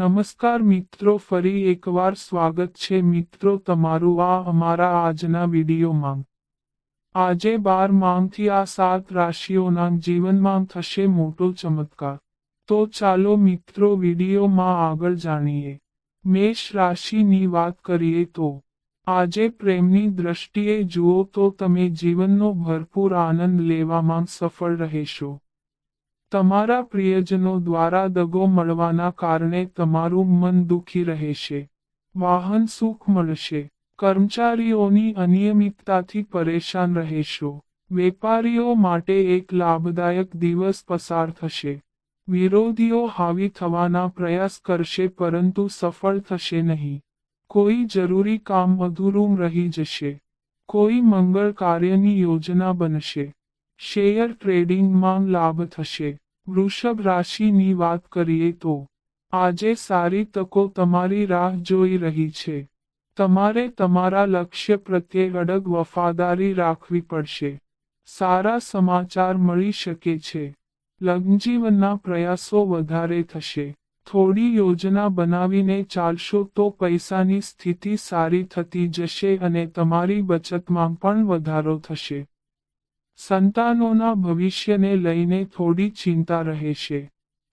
નમસ્કાર મિત્રો, ફરી એકવાર સ્વાગત છે મિત્રો તમારું આ અમારા આજના વિડીયોમાં. આજે બારમાંથી આ સાત રાશિઓના જીવનમાં થશે મોટો ચમત્કાર. તો ચાલો મિત્રો વિડીયોમાં આગળ જાણીએ. મેષ રાશિની વાત કરીએ તો, આજે પ્રેમની દ્રષ્ટિએ જુઓ તો તમે જીવનનો ભરપૂર આનંદ લેવામાં સફળ રહેશો. તમારા પ્રિયજનો દ્વારા દગો મળવાના કારણે તમારું મન દુખી રહેશે. વાહન સુખ મળશે. કર્મચારીઓની અનિયમિતતાથી પરેશાન રહેશો. વેપારીઓ માટે એક લાભદાયક દિવસ પસાર થશે. વિરોધીઓ હાવી થવાના પ્રયાસ કરશે પરંતુ સફળ થશે નહીં. કોઈ જરૂરી કામ અધૂરું રહી જશે. કોઈ મંગળ કાર્યની યોજના બનશે. શેર ટ્રેડિંગમાં લાભ થશે. વૃષભ રાશિની વાત કરીએ તો, આજે સારી તકો તમારી રાહ જોઈ રહી છે. તમારે તમારા લક્ષ્ય પ્રત્યે અડગ વફાદારી રાખવી પડશે. સારા સમાચાર મળી શકે છે. લગ્નજીવનના પ્રયાસો વધારે થશે. થોડી યોજના બનાવીને ચાલશો તો પૈસાની સ્થિતિ સારી થતી જશે અને તમારી બચતમાં પણ વધારો થશે. સંતાનોના ભવિષ્યને લઈને થોડી ચિંતા રહેશે.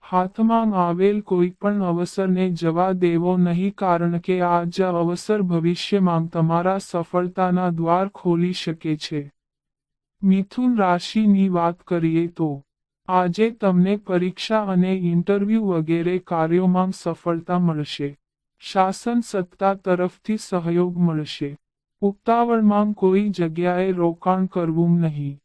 હાથમાં આવેલ કોઈ પણ અવસરને જવા દેવો નહીં કારણ કે આ જ અવસર ભવિષ્યમાં તમારા સફળતાના દ્વાર ખોલી શકે છે. મિથુન રાશિની વાત કરીએ તો, આજે તમને પરીક્ષા અને ઇન્ટરવ્યૂ વગેરે કાર્યોમાં સફળતા મળશે. શાસન સત્તા તરફથી સહયોગ મળશે. ઉતાવળમાં કોઈ જગ્યાએ રોકાણ કરવું નહીં.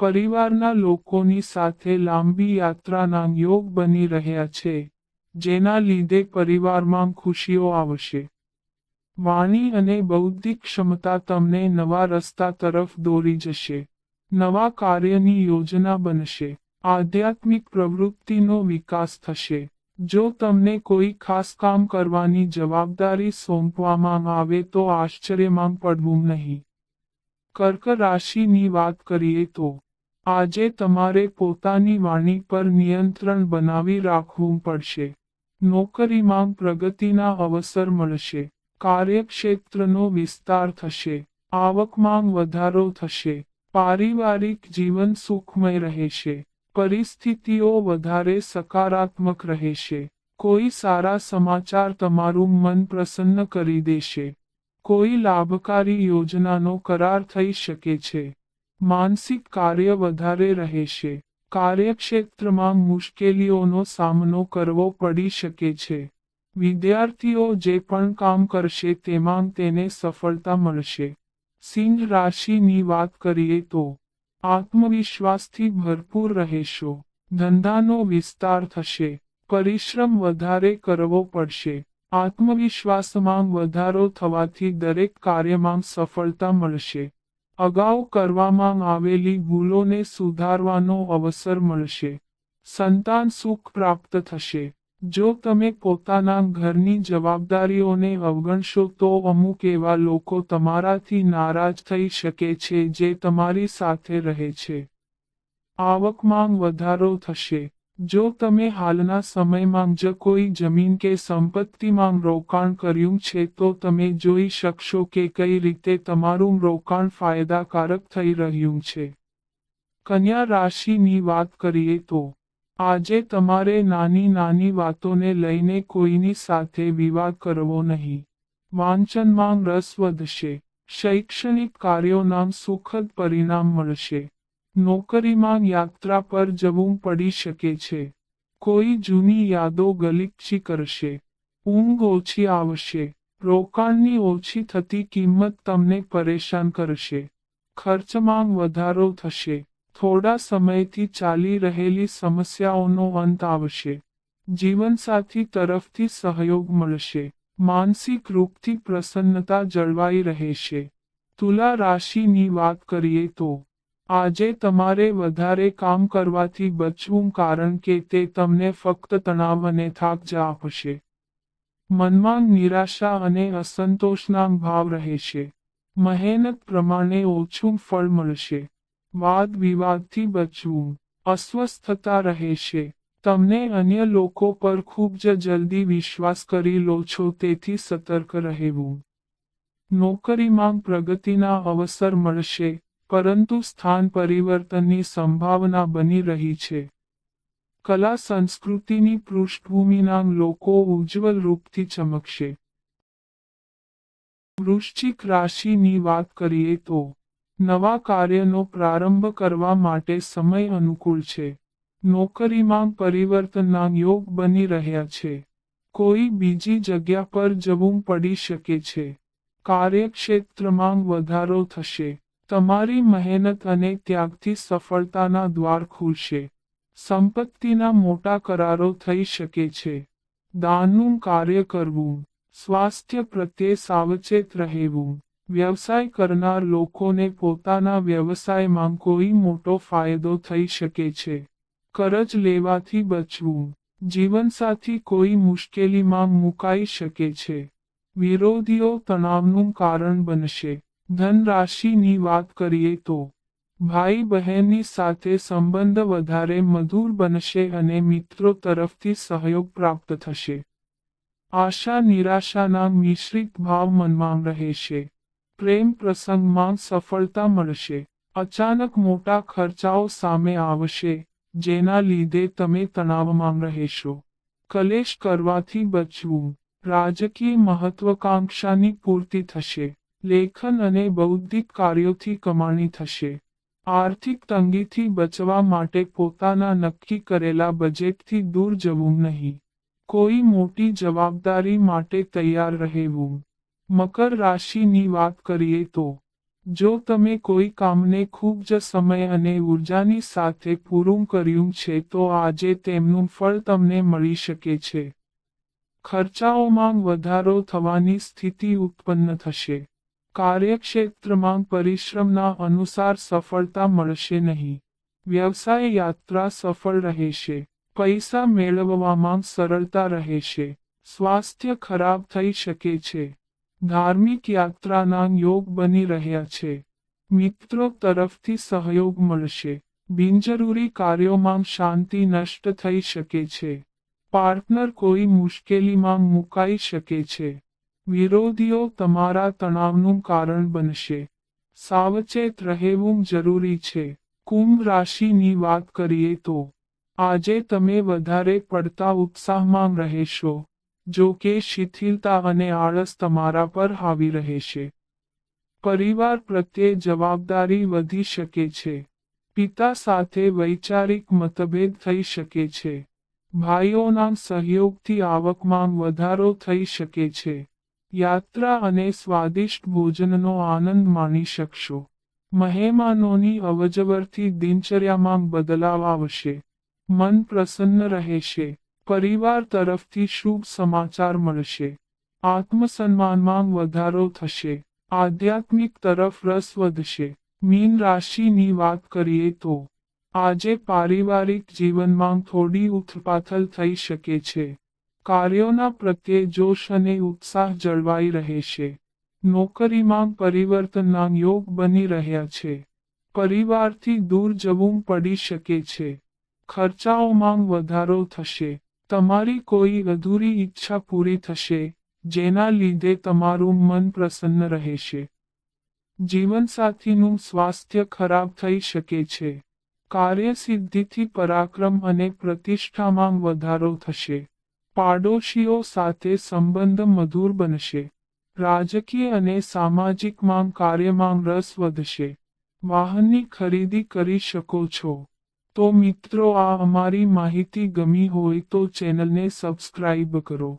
પરિવારના લોકોની સાથે લાંબી યાત્રાના યોગ બની રહ્યા છે, જેના લીધે પરિવારમાં ખુશીઓ આવશે. વાણી અને બૌદ્ધિક ક્ષમતા તમને નવા રસ્તા તરફ દોરી જશે, નવા કાર્યની યોજના બનશે, આધ્યાત્મિક પ્રવૃત્તિનો વિકાસ થશે. જો તમને કોઈ ખાસ કામ કરવાની જવાબદારી સોંપવામાં આવે તો આશ્ચર્યમાં પડવું નહીં. કર્ક રાશિની વાત કરીએ તો આજે તમારે પોતાની વાણી પર નિયંત્રણ બનાવી રાખવું પડશે. નોકરીમાં પ્રગતિના અવસર મળશે. કાર્યક્ષેત્રનો વિસ્તાર થશે. આવકમાં વધારો થશે. પારિવારિક જીવન સુખમય રહેશે. પરિસ્થિતિઓ વધારે સકારાત્મક રહેશે. કોઈ સારા સમાચાર તમારું મન પ્રસન્ન કરી દેશે. કોઈ લાભકારી યોજનાનો કરાર થઈ શકે છે. માનસિક કાર્ય વધારે રહેશે કાર્યક્ષેત્રમાં મુશ્કેલીઓનો સામનો કરવો પડી શકે છે. વિદ્યાર્થીઓ જે પણ કામ કરશે તેમાં તેને સફળતા મળશે. સિંહ રાશિની વાત કરીએ તો, આત્મવિશ્વાસથી ભરપૂર રહેશો. ધંધાનો વિસ્તાર થશે. પરિશ્રમ વધારે કરવો પડશે. આત્મવિશ્વાસમાં વધારો થવાથી દરેક કાર્યમાં સફળતા મળશે. અગાઉ કરવામાં આવેલી ભૂલોને સુધારવાનો અવસર મળશે. સંતાન સુખ પ્રાપ્ત થશે. જો તમે પોતાના ઘરની જવાબદારીઓને અવગણશો તો અમુક એવા લોકો તમારાથી નારાજ થઈ શકે છે જે તમારી સાથે રહે છે. આવકમાં વધારો થશે. જો તમે હાલના સમયમાં જ કોઈ જમીન કે સંપત્તિમાં રોકાણ કર્યું છે તો તમે જોઈ શકશો કે કઈ રીતે તમારું રોકાણ ફાયદાકારક થઈ રહ્યું છે. કન્યા રાશિની વાત કરીએ તો, આજે તમારે નાની નાની વાતોને લઈને કોઈની સાથે વિવાદ કરવો નહીં. વાંચનમાં રસ વધશે, શૈક્ષણિક કાર્યોના સુખદ પરિણામ મળશે. નોકરીમાં યાત્રા પર જવું પડી શકે છે. કોઈ જૂની યાદો ગલીચી કરશે. ઊંઘ ઓછી આવશે. રોકાણની ઓછી થતી કિંમત તમને પરેશાન કરશે. ખર્ચમાં વધારો થશે. થોડા સમયથી ચાલી રહેલી સમસ્યાઓનો અંત આવશે. જીવનસાથી તરફથી સહયોગ મળશે. માનસિક રૂપથી પ્રસન્નતા જળવાઈ રહેશે. તુલા રાશિની વાત કરીએ તો આજે તમારે વધારે કામ કરવાથી બચવું કારણ કે તે તમને ફક્ત તણાવ અને થાક જ આપશે. મનમાં નિરાશા અને અસંતોષના ભાવ રહેશે. મહેનત પ્રમાણે ઓછું ફળ મળશે. વાદ વિવાદથી બચવું. અસ્વસ્થતા રહેશે. તમને અન્ય લોકો પર ખૂબ જ જલ્દી વિશ્વાસ કરી લો છો તેથી સતર્ક રહેવું. નોકરીમાં પ્રગતિના અવસર મળશે. પરંતુ સ્થાન પરિવર્તનની સંભાવના બની રહી છે. કલા સંસ્કૃતિની પૃષ્ઠભૂમિના લોકો ઉજ્જવલ રૂપથી ચમકશે. વૃશ્ચિક રાશિની વાત કરીએ તો, નવા કાર્યનો પ્રારંભ કરવા માટે સમય અનુકૂળ છે. નોકરીમાં પરિવર્તનના યોગ બની રહ્યા છે. કોઈ બીજી જગ્યા પર જવું પડી શકે છે. કાર્યક્ષેત્રમાં વધારો થશે. તમારી મહેનત અને ત્યાગથી સફળતાના દ્વાર ખુલશે. સંપત્તિના મોટા કરારો થઈ શકે છે. દાનનું કાર્ય કરવું. સ્વાસ્થ્ય પ્રત્યે સાવચેત રહેવું. વ્યવસાય કરનાર લોકોને પોતાના વ્યવસાયમાં કોઈ મોટો ફાયદો થઈ શકે છે. કરજ લેવાથી બચવું. જીવનસાથી કોઈ મુશ્કેલીમાં મુકાઈ શકે છે. વિરોધીઓ તણાવનું કારણ બનશે. ધનરાશિની વાત કરીએ તો ભાઈ બહેનની સાથે સંબંધ વધારે મધુર બનશે અને મિત્રો તરફથી સહયોગ પ્રાપ્ત થશે. આશા નિરાશાના મિશ્રિત ભાવ મનમાં રહેશે. પ્રેમ પ્રસંગમાં સફળતા મળશે. અચાનક મોટા ખર્ચાઓ સામે આવશે, જેના લીધે તમે તણાવમાં રહેશો. કલેશ કરવાથી બચવું. રાજકીય મહત્વાકાંક્ષાની પૂર્તિ થશે. લેખન અને બૌદ્ધિક કાર્યોથી કમાણી થશે. આર્થિક તંગીથી બચવા માટે પોતાના નક્કી કરેલા બજેટથી દૂર જવું નહીં. કોઈ મોટી જવાબદારી માટે તૈયાર રહેવું. મકર રાશિની વાત કરીએ તો, જો તમે કોઈ કામને ખૂબ જ સમય અને ઉર્જાની સાથે પૂરું કર્યું છે તો આજે તેમનું ફળ તમને મળી શકે છે. ખર્ચાઓમાં વધારો થવાની સ્થિતિ ઉત્પન્ન થશે. કાર્યક્ષેત્રમાં પરિશ્રમના અનુસાર સફળતા મળશે નહીં. વ્યવસાય યાત્રા સફળ રહેશે. પૈસા મેળવવામાં સરળતા રહેશે. સ્વાસ્થ્ય ખરાબ થઈ શકે છે. ધાર્મિક યાત્રાના યોગ બની રહ્યા છે. મિત્રો તરફથી સહયોગ મળશે. બિનજરૂરી કાર્યોમાં શાંતિ નષ્ટ થઈ શકે છે. પાર્ટનર કોઈ મુશ્કેલીમાં મુકાઈ શકે છે. વિરોધીઓ તમારા તણાવનું કારણ બનશે. સાવચેત રહેવું જરૂરી છે. કુંભ રાશિની વાત કરીએ તો, આજે તમે વધારે પડતા ઉત્સાહમાં રહેશો, જો કે શિથિલતા અને આળસ તમારા પર હાવી રહેશે. પરિવાર પ્રત્યે જવાબદારી વધી શકે છે. પિતા સાથે વૈચારિક મતભેદ થઈ શકે છે. ભાઈઓના સહયોગથી આવકમાં વધારો થઈ શકે છે. યાત્રા અને સ્વાદિષ્ટ ભોજનનો આનંદ માણી શકશો. મહેમાનોની અવજવરથી દિનચર્યામાં બદલાવ આવશે. મન પ્રસન્ન રહેશે. પરિવાર તરફથી શુભ સમાચાર મળશે. આત્મસન્માનમાં વધારો થશે. આધ્યાત્મિક તરફ રસ વધશે. મીન રાશિની વાત કરીએ તો, આજે પારિવારિક જીવનમાં થોડી ઉથપાથલ થઈ શકે છે. કાર્યોના પ્રત્યે જોશ અને ઉત્સાહ જળવાઈ રહેશે નોકરીમાં પરિવર્તનના યોગ બની રહ્યા છે. પરિવારથી દૂર જવું પડી શકે છે. ખર્ચાઓમાં વધારો થશે. તમારી કોઈ અધૂરી ઈચ્છા પૂરી થશે, જેના લીધે તમારું મન પ્રસન્ન રહેશે. જીવનસાથીનું સ્વાસ્થ્ય ખરાબ થઈ શકે છે. કાર્યસિદ્ધિથી પરાક્રમ અને પ્રતિષ્ઠામાં વધારો થશે. પાડોશીઓ સાથે સંબંધ મધુર બનશે. રાજકીય અને સામાજિકમાં કાર્યમાં રસ વધશે. વાહનની ખરીદી કરી શકો છો. તો મિત્રો, આ અમારી માહિતી ગમી હોય તો ચેનલને સબસ્ક્રાઇબ કરો.